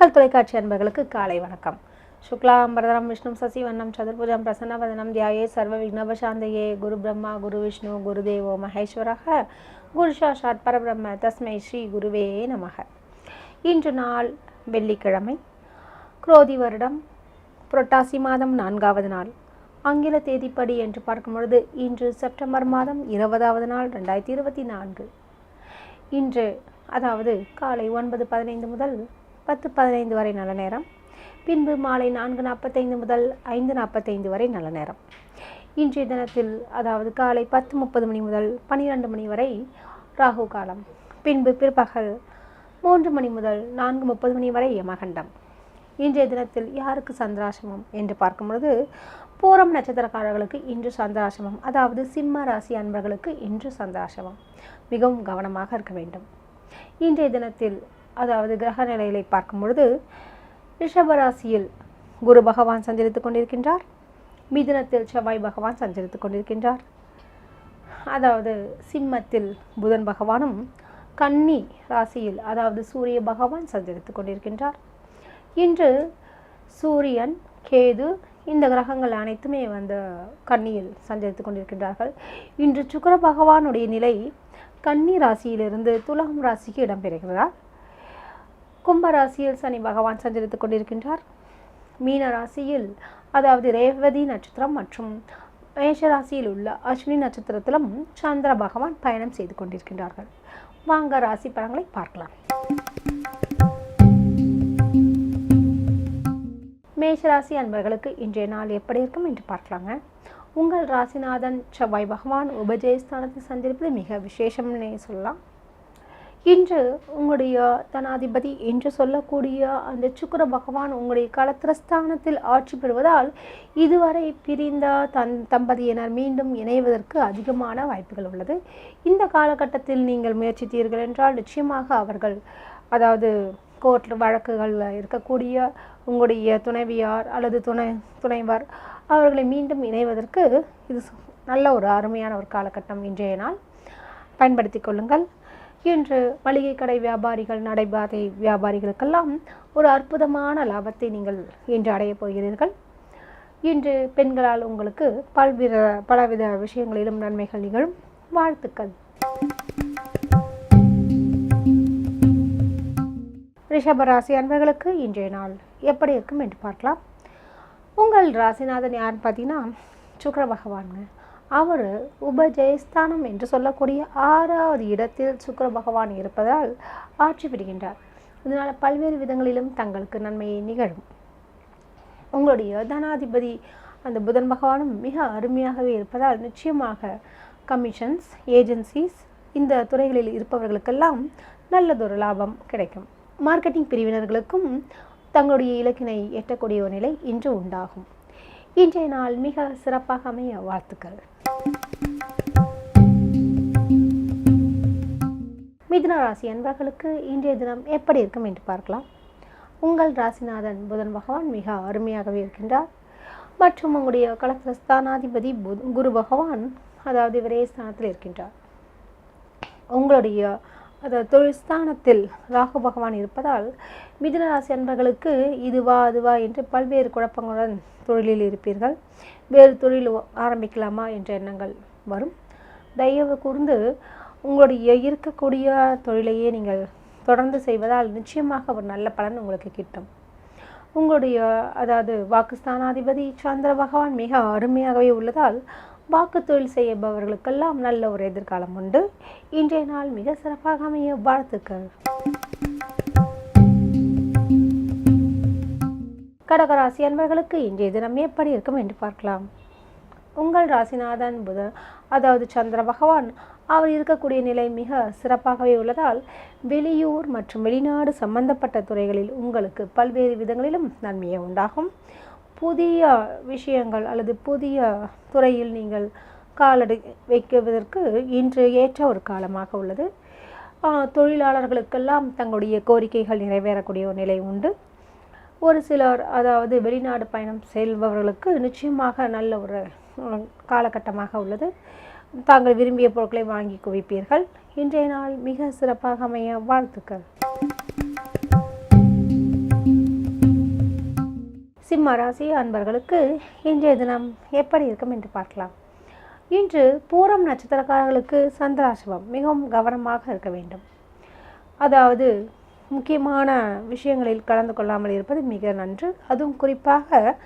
மக்கள் தொலைக்காட்சி அன்பர்களுக்கு காலை வணக்கம். சுக்லாம் பரதரம் விஷ்ணு சசிவண்ணம் சதுர்புஜம் பிரசன்னவதனம் தியாயே சர்வ விக்னபசாந்தையே குரு பிரம்மா குரு விஷ்ணு குருதேவோ மகேஸ்வரக குரு சாஷாத் பரபிரம்ம தஸ்மை ஸ்ரீ குருவே நமக. இன்று நாள் வெள்ளிக்கிழமை குரோதி வருடம் புரட்டாசி மாதம் நான்காவது நாள். ஆங்கில தேதிப்படி என்று பார்க்கும் பொழுது இன்று செப்டம்பர் மாதம் இருபதாவது நாள் ரெண்டாயிரத்தி இருபத்தி நான்கு. இன்று அதாவது காலை ஒன்பது பதினைந்து முதல் பத்து பதினைந்து வரை நல்ல நேரம். பின்பு மாலை நான்கு நாற்பத்தைந்து முதல் ஐந்து நாற்பத்தைந்து வரை நல்ல நேரம். இன்றைய தினத்தில் அதாவது காலை பத்து முப்பது மணி முதல் பன்னிரெண்டு மணி வரை ராகு காலம். பின்பு பிற்பகல் மூன்று மணி முதல் நான்கு முப்பது மணி வரை யமகண்டம். இன்றைய தினத்தில் யாருக்கு சந்திராசிரமம் என்று பார்க்கும் பொழுது பூரம் நட்சத்திரக்காரர்களுக்கு இன்று சந்திராசிரமம் அதாவது சிம்ம ராசி அன்பர்களுக்கு இன்று சந்திராசிரமம். மிகவும் கவனமாக இருக்க வேண்டும். இன்றைய தினத்தில் அதாவது கிரக நிலைகளை பார்க்கும் பொழுது ரிஷபராசியில் குரு பகவான் சஞ்சரித்துக் கொண்டிருக்கின்றார். மிதுனத்தில் செவ்வாய் பகவான் சஞ்சரித்துக் கொண்டிருக்கின்றார். அதாவது சிம்மத்தில் புதன் பகவானும் கன்னி ராசியில் அதாவது சூரிய பகவான் சஞ்சரித்துக் கொண்டிருக்கின்றார். இன்று சூரியன் கேது இந்த கிரகங்கள் அனைத்துமே வந்து கன்னியில் சஞ்சரித்துக் கொண்டிருக்கின்றார்கள். இன்று சுக்கர பகவானுடைய நிலை கன்னி ராசியிலிருந்து துலாம் ராசிக்கு இடம்பெறுகிறார் கும்பராசியில் சனி பகவான் சஞ்சரித்துக் கொண்டிருக்கின்றார். மீன ராசியில் அதாவது ரேவதி நட்சத்திரம் மற்றும் மேஷ ராசியில் உள்ள அஸ்வினி நட்சத்திரத்திலும் சந்திர பகவான் பயணம் செய்து கொண்டிருக்கின்றார்கள். வாங்க ராசி பலன்களை பார்க்கலாம். மேஷராசி அன்பர்களுக்கு இன்றைய நாள் எப்படி இருக்கும் என்று பார்க்கலாங்க. உங்கள் ராசிநாதன் செவ்வாய் பகவான் உபஜயஸ்தானத்தை சந்திருப்பது மிக விசேஷம்னே சொல்லலாம். இன்று உங்களுடைய தனாதிபதி என்று சொல்லக்கூடிய அந்த சுக்கர பகவான் உங்களுடைய களத்திரஸ்தானத்தில் ஆட்சி பெறுவதால் இதுவரை பிரிந்த தன் தம்பதியினர் மீண்டும் இணைவதற்கு அதிகமான வாய்ப்புகள் உள்ளது. இந்த காலகட்டத்தில் நீங்கள் முயற்சித்தீர்கள் என்றால் நிச்சயமாக அவர்கள் அதாவது கோர்ட் வழக்குகளில் இருக்கக்கூடிய உங்களுடைய துணைவியார் அல்லது துணை துணைவர் அவர்களை மீண்டும் இணைவதற்கு இது நல்ல ஒரு அருமையான ஒரு காலகட்டம் இன்றைய நாள். பயன்படுத்தி கொள்ளுங்கள். இன்று மளிகை கடை வியாபாரிகள் நடைபாதை வியாபாரிகளுக்கெல்லாம் ஒரு அற்புதமான லாபத்தை நீங்கள் இன்று அடையப் போகிறீர்கள். இன்று பெண்களால் உங்களுக்கு பல்வித பலவித விஷயங்களிலும் நன்மைகள் நிகழும். வாழ்த்துக்கள். ரிஷபராசி அன்பர்களுக்கு இன்றைய நாள் எப்படி இருக்கும் என்று பார்க்கலாம். உங்கள் ராசிநாதன் யாருன்னு பார்த்தீங்கன்னா சுக்கர பகவானுங்க. அவர் உபஜெயஸ்தானம் என்று சொல்லக்கூடிய ஆறாவது இடத்தில் சுக்கர பகவான் இருப்பதால் ஆட்சி பெறுகின்றார் இதனால் பல்வேறு விதங்களிலும் தங்களுக்கு நன்மையை நிகழும். உங்களுடைய தனாதிபதி அந்த புதன் பகவானும் மிக அருமையாகவே இருப்பதால் நிச்சயமாக கமிஷன்ஸ் ஏஜென்சிஸ் இந்த துறைகளில் இருப்பவர்களுக்கெல்லாம் நல்லதொரு லாபம் கிடைக்கும். மார்க்கெட்டிங் பிரிவினர்களுக்கும் தங்களுடைய இலக்கினை எட்டக்கூடிய ஒரு நிலை இன்று உண்டாகும். இன்றைய நாள் மிக சிறப்பாக அமைய வாழ்த்துக்கள். மிதுன ராசி அன்பர்களுக்கு இன்றைய தினம் எப்படி இருக்கும் என்று பார்க்கலாம். உங்கள் ராசிநாதன் புதன் பகவான் மிக அருமையாகவே இருக்கின்றார். மற்றும் உங்களுடைய கலத்திரஸ்தானாதிபதி புத் குரு பகவான் அதாவது விரய ஸ்தானத்தில் இருக்கின்றார். உங்களுடைய அதாவது தொழில் ஸ்தானத்தில் ராகு பகவான் இருப்பதால் மிதுன ராசி அன்பர்களுக்கு இதுவா அதுவா என்று பல்வேறு குழப்பங்களுடன் தொழிலில் இருப்பீர்கள். வேறு தொழில் ஆரம்பிக்கலாமா என்ற எண்ணங்கள் வரும். தயவு கூர்ந்து உங்களுடைய இருக்கக்கூடிய தொழிலையே நீங்கள் தொடர்ந்து செய்வதால் நிச்சயமாக ஒரு நல்ல பலன் உங்களுக்கு கிட்டும். உங்களுடைய அதாவது வாக்குஸ்தானாதிபதி சந்திர பகவான் மிக அருமையாகவே உள்ளதால் வாக்கு தொழில் செய்பவர்களுக்கெல்லாம் நல்ல ஒரு எதிர்காலம் உண்டு. இன்றைய நாள் மிக சிறப்பாக அமைய வாழ்த்துக்கள். கடகராசி அன்பர்களுக்கு இன்றைய தினம் எப்படி இருக்கும் என்று பார்க்கலாம். உங்கள் ராசிநாதன் புத அதாவது சந்திர பகவான் அவர் இருக்கக்கூடிய நிலை மிக சிறப்பாகவே உள்ளதால் வெளியூர் மற்றும் வெளிநாடு சம்பந்தப்பட்ட துறைகளில் உங்களுக்கு பல்வேறு விதங்களிலும் நன்மையை உண்டாகும். புதிய விஷயங்கள் அல்லது புதிய துறையில் நீங்கள் காலடி வைக்குவதற்கு இன்று ஏற்ற ஒரு காலமாக உள்ளது. தொழிலாளர்களுக்கெல்லாம் தங்களுடைய கோரிக்கைகள் நிறைவேறக்கூடிய ஒரு நிலை உண்டு. ஒரு சிலர் அதாவது வெளிநாடு பயணம் செல்பவர்களுக்கு நிச்சயமாக நல்ல ஒரு காலகட்டமாக உள்ளது. தாங்கள் விரும்பிய பொருட்களை வாங்கி குவிப்பீர்கள். இன்றைய நாள் மிக சிறப்பாக அமைய வாழ்த்துக்கள். சிம்ம ராசி அன்பர்களுக்கு இன்றைய தினம் எப்படி இருக்கும் என்று பார்க்கலாம். இன்று பூரம் நட்சத்திரக்காரர்களுக்கு சந்திராசிவம் மிகவும் கவனமாக இருக்க வேண்டும். அதாவது முக்கியமான விஷயங்களில் கலந்து கொள்ளாமல் இருப்பது மிக நன்று. அதுவும் குறிப்பாக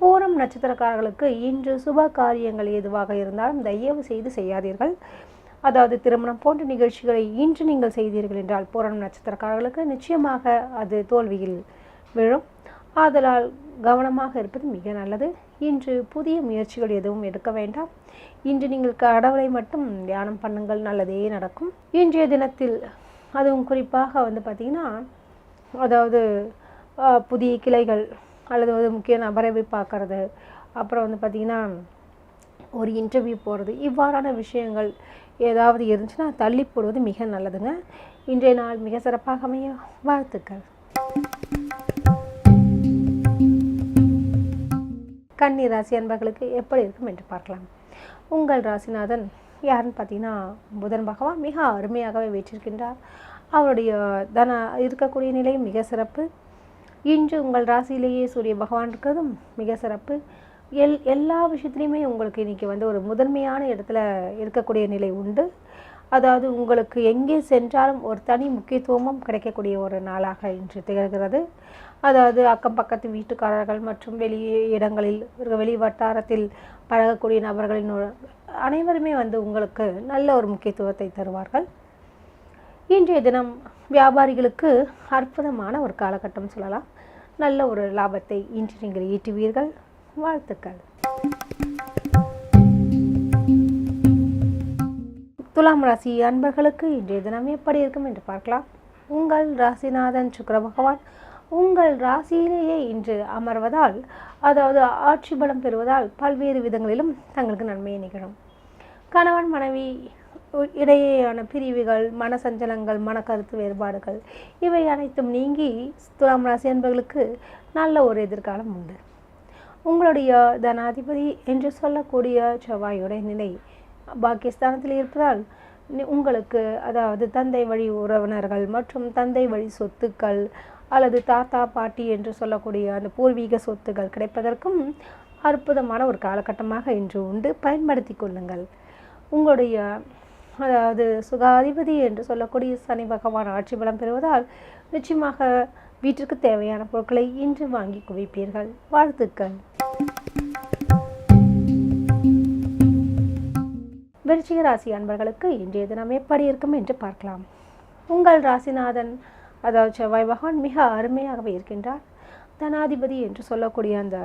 பூரம் நட்சத்திரக்காரர்களுக்கு இன்று சுப காரியங்கள் எதுவாக இருந்தாலும் தயவு செய்து செய்யாதீர்கள். அதாவது திருமணம் போன்ற நிகழ்ச்சிகளை இன்று நீங்கள் செய்தீர்கள் என்றால் பூரம் நட்சத்திரக்காரர்களுக்கு நிச்சயமாக அது தோல்வியில் விழும். ஆதலால் கவனமாக இருப்பது மிக நல்லது. இன்று புதிய முயற்சிகள் எதுவும் எடுக்க வேண்டாம். இன்று நீங்கள் கடவுளை மட்டும் தியானம் பண்ணுங்கள் நல்லதே நடக்கும். இன்றைய தினத்தில் அதுவும் குறிப்பாக வந்து பார்த்திங்கன்னா அதாவது புதிய கிளைகள் அல்லது ஒரு முக்கிய நபரை போய் பார்க்குறது. அப்புறம் வந்து பார்த்திங்கன்னா ஒரு இன்டர்வியூ போகிறது இவ்வாறான விஷயங்கள் ஏதாவது இருந்துச்சுன்னா தள்ளி போடுவது மிக நல்லதுங்க. இன்றைய நாள் மிக சிறப்பாக அமைய வாழ்த்துக்கள். கன்னி ராசி அன்பர்களுக்கு எப்படி இருக்கும் என்று பார்க்கலாம். உங்கள் ராசிநாதன் யாருன்னு பார்த்தீங்கன்னா புதன் பகவான் மிக அருமையாகவே வீற்றிருக்கின்றார். அவருடைய தன இருக்கக்கூடிய நிலை மிக சிறப்பு. இன்று உங்கள் ராசியிலேயே சூரிய பகவான் இருக்கிறதும் மிக சிறப்பு. எல் எல்லா விஷயத்துலையுமே உங்களுக்கு இன்றைக்கி வந்து ஒரு முதன்மையான இடத்துல இருக்கக்கூடிய நிலை உண்டு. அதாவது உங்களுக்கு எங்கே சென்றாலும் ஒரு தனி முக்கியத்துவமும் கிடைக்கக்கூடிய ஒரு நாளாக இன்று திகழ்கிறது. அதாவது அக்கம் பக்கத்து வீட்டுக்காரர்கள் மற்றும் வெளி இடங்களில் வெளி வட்டாரத்தில் பழகக்கூடிய நபர்களின் அனைவருமே வந்து உங்களுக்கு நல்ல ஒரு முக்கியத்துவத்தை தருவார்கள். இன்றைய தினம் வியாபாரிகளுக்கு அற்புதமான ஒரு காலகட்டம் சொல்லலாம். நல்ல ஒரு லாபத்தை இன்று நீங்கள் ஈட்டுவீர்கள். வாழ்த்துக்கள். துலாம் ராசி அன்பர்களுக்கு இன்றைய தினம் எப்படி இருக்கும் என்று பார்க்கலாம். உங்கள் ராசிநாதன் சுக்கர பகவான் உங்கள் ராசியிலேயே இன்று அமர்வதால் அதாவது ஆட்சி பலம் பெறுவதால் பல்வேறு விதங்களிலும் தங்களுக்கு நன்மையை நிகழும். கணவன் மனைவி இடையேயான பிரிவுகள் மனசஞ்சலங்கள் மனக்கருத்து வேறுபாடுகள் இவை அனைத்தும் நீங்கி துலாம் ராசி என்பவர்களுக்கு நல்ல ஒரு எதிர்காலம் உண்டு. உங்களுடைய தனாதிபதி என்று சொல்லக்கூடிய செவ்வாயுடைய நிலை பாகிஸ்தானத்தில் இருப்பதால் உங்களுக்கு அதாவது தந்தை வழி உறவினர்கள் மற்றும் தந்தை வழி சொத்துக்கள் அல்லது தாத்தா பாட்டி என்று சொல்லக்கூடிய அந்த பூர்வீக சொத்துக்கள் கிடைப்பதற்கும் அற்புதமான ஒரு காலகட்டமாக இன்று உண்டு. பயன்படுத்தி கொள்ளுங்கள். உங்களுடைய அதாவது சுகாதிபதி என்று சொல்லக்கூடிய சனி பகவான் ஆட்சி பலம் பெறுவதால் நிச்சயமாக வீட்டிற்கு தேவையான பொருட்களை இன்று வாங்கி குவிப்பீர்கள். வாழ்த்துக்கள். விருச்சிக ராசி அன்பர்களுக்கு இன்றைய தினம் எப்படி இருக்கும் என்று பார்க்கலாம். உங்கள் ராசிநாதன் அதாவது செவ்வாய் பகவான் மிக அருமையாகவே இருக்கின்றார். தனாதிபதி என்று சொல்லக்கூடிய அந்த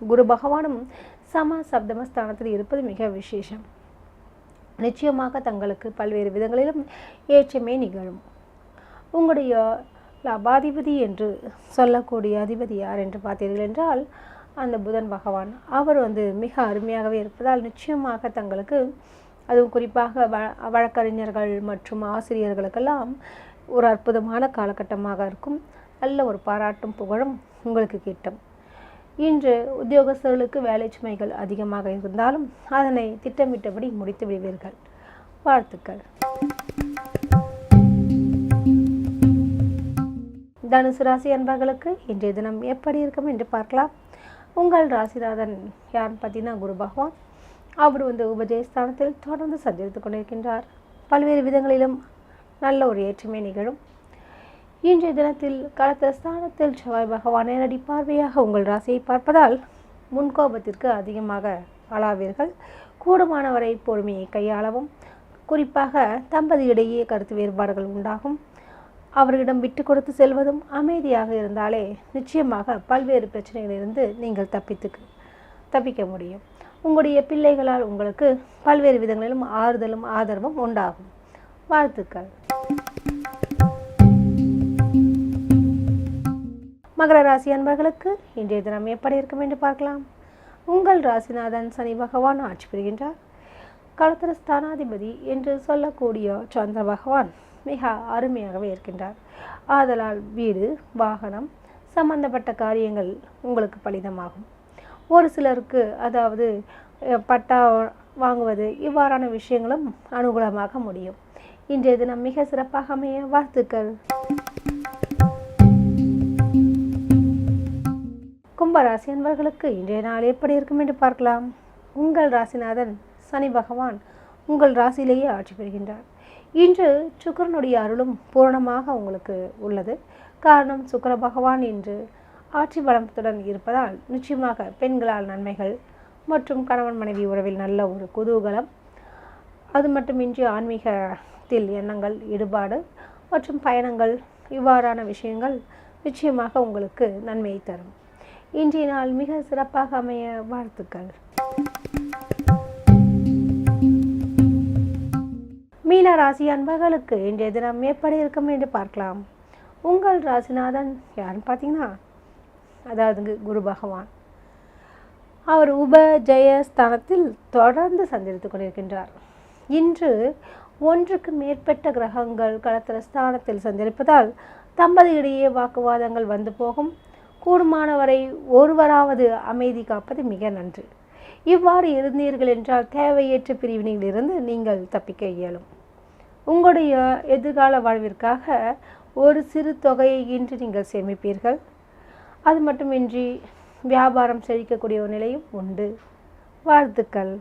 குரு பகவானும் சம சப்தமஸ்தானத்தில் இருப்பது மிக விசேஷம். நிச்சயமாக தங்களுக்கு பல்வேறு விதங்களிலும் ஏற்றமே நிகழும். உங்களுடைய லபாதிபதி என்று சொல்லக்கூடிய அதிபதி யார் என்று பார்த்தீர்கள் என்றால் அந்த புதன் பகவான். அவர் வந்து மிக அருமையாகவே இருப்பதால் நிச்சயமாக தங்களுக்கு அதுவும் குறிப்பாக வ வழக்கறிஞர்கள் மற்றும் ஆசிரியர்களுக்கெல்லாம் ஒரு அற்புதமான காலகட்டமாக இருக்கும். நல்ல ஒரு பாராட்டும் புகழும் உங்களுக்கு கிட்டும். இன்று உத்தியோகஸ்தர்களுக்கு வேலை சுமைகள் அதிகமாக இருந்தாலும் அதனை திட்டமிட்டபடி முடித்து விடுவீர்கள். வாழ்த்துக்கள். தனுசு ராசி அன்பர்களுக்கு இன்றைய தினம் எப்படி இருக்கும் என்று பார்க்கலாம். உங்கள் ராசிநாதன் யாருன்னு பார்த்தீங்கன்னா குரு பகவான். அவர் வந்து உபஜயஸ்தானத்தில் தொடர்ந்து சஞ்சரித்துக் கொண்டிருக்கின்றார். பல்வேறு விதங்களிலும் நல்ல ஒரு ஏற்றுமை நிகழும். இன்றைய தினத்தில் கடத்த ஸ்தானத்தில் செவ்வாய் பகவான் நேரடி பார்வையாக உங்கள் ராசியை பார்ப்பதால் முன்கோபத்திற்கு அதிகமாக ஆளாவீர்கள். கூடுமானவரை பொறுமையை கையாளவும். குறிப்பாக தம்பதியிடையே கருத்து வேறுபாடுகள் உண்டாகும். அவர்களிடம் விட்டு கொடுத்து செல்வதும் அமைதியாக இருந்தாலே நிச்சயமாக பல்வேறு பிரச்சனைகளிலிருந்து நீங்கள் தப்பித்துக்கு தப்பிக்க முடியும். உங்களுடைய பிள்ளைகளால் உங்களுக்கு பல்வேறு விதங்களிலும் ஆறுதலும் ஆதரவும் உண்டாகும். வாழ்த்துக்கள். மகர ராசி அன்பர்களுக்கு இன்றைய தினம் எப்படி இருக்கும் என்று பார்க்கலாம். உங்கள் ராசிநாதன் சனி பகவான் ஆட்சி பெறுகின்றார் களத்திர ஸ்தானாதிபதி என்று சொல்லக்கூடிய சந்திர பகவான் மிக அருமையாகவே இருக்கின்றார். ஆதலால் வீடு வாகனம் சம்பந்தப்பட்ட காரியங்கள் உங்களுக்கு பலிதமாகும். ஒரு சிலருக்கு அதாவது பட்டா வாங்குவது இவ்வாறான விஷயங்களும் அனுகூலமாக முடியும். இன்றைய தினம் மிக சிறப்பாக அமைய வாழ்த்துக்கள். கும்ப அன்பர்களுக்கு இன்றைய நாள் எப்படி இருக்கும் என்று பார்க்கலாம். உங்கள் ராசிநாதன் சனி பகவான் உங்கள் ராசியிலேயே ஆட்சி பெறுகின்றார். இன்று சுக்கரனுடைய அருளும் பூரணமாக உங்களுக்கு உள்ளது. காரணம் சுக்கர பகவான் இன்று ஆட்சி பலத்துடன் இருப்பதால் நிச்சயமாக பெண்களால் நன்மைகள் மற்றும் கணவன் மனைவி உறவில் நல்ல ஒரு குதூகலம். அது மட்டுமின்றி ஆன்மீகத்தில் எண்ணங்கள் ஈடுபாடு மற்றும் பயணங்கள் இவ்வாறான விஷயங்கள் நிச்சயமாக உங்களுக்கு நன்மையை தரும். இன்றைய நாள் மிக சிறப்பாக அமைய வாழ்த்துக்கள். மீன ராசி அன்பர்களுக்கு இன்றைய தினம் எப்படி இருக்கும் என்று பார்க்கலாம். உங்கள் ராசிநாதன் யாருன்னு பார்த்தீங்கன்னா அதாவது குரு பகவான். அவர் உப ஜெய ஸ்தானத்தில் தொடர்ந்து சந்தித்துக் கொண்டிருக்கின்றார். இன்று ஒன்றுக்கு மேற்பட்ட கிரகங்கள் களத்திர ஸ்தானத்தில் சந்திருப்பதால் தம்பதியிடையே வாக்குவாதங்கள் வந்து போகும். கூடுமானவரை ஒருவராவது அமைதி காப்பது மிக நன்று. இவ்வாறு இருந்தீர்கள் என்றால் தேவையற்ற பிரிவினையிலிருந்து நீங்கள் தப்பிக்க இயலும். உங்களுடைய எதிர்கால வாழ்விற்காக ஒரு சிறு தொகையை இன்று நீங்கள் சேமிப்பீர்கள். அது மட்டுமின்றி வியாபாரம் செழிக்கக்கூடிய ஒரு நிலையும் உண்டு. வாழ்த்துக்கள்.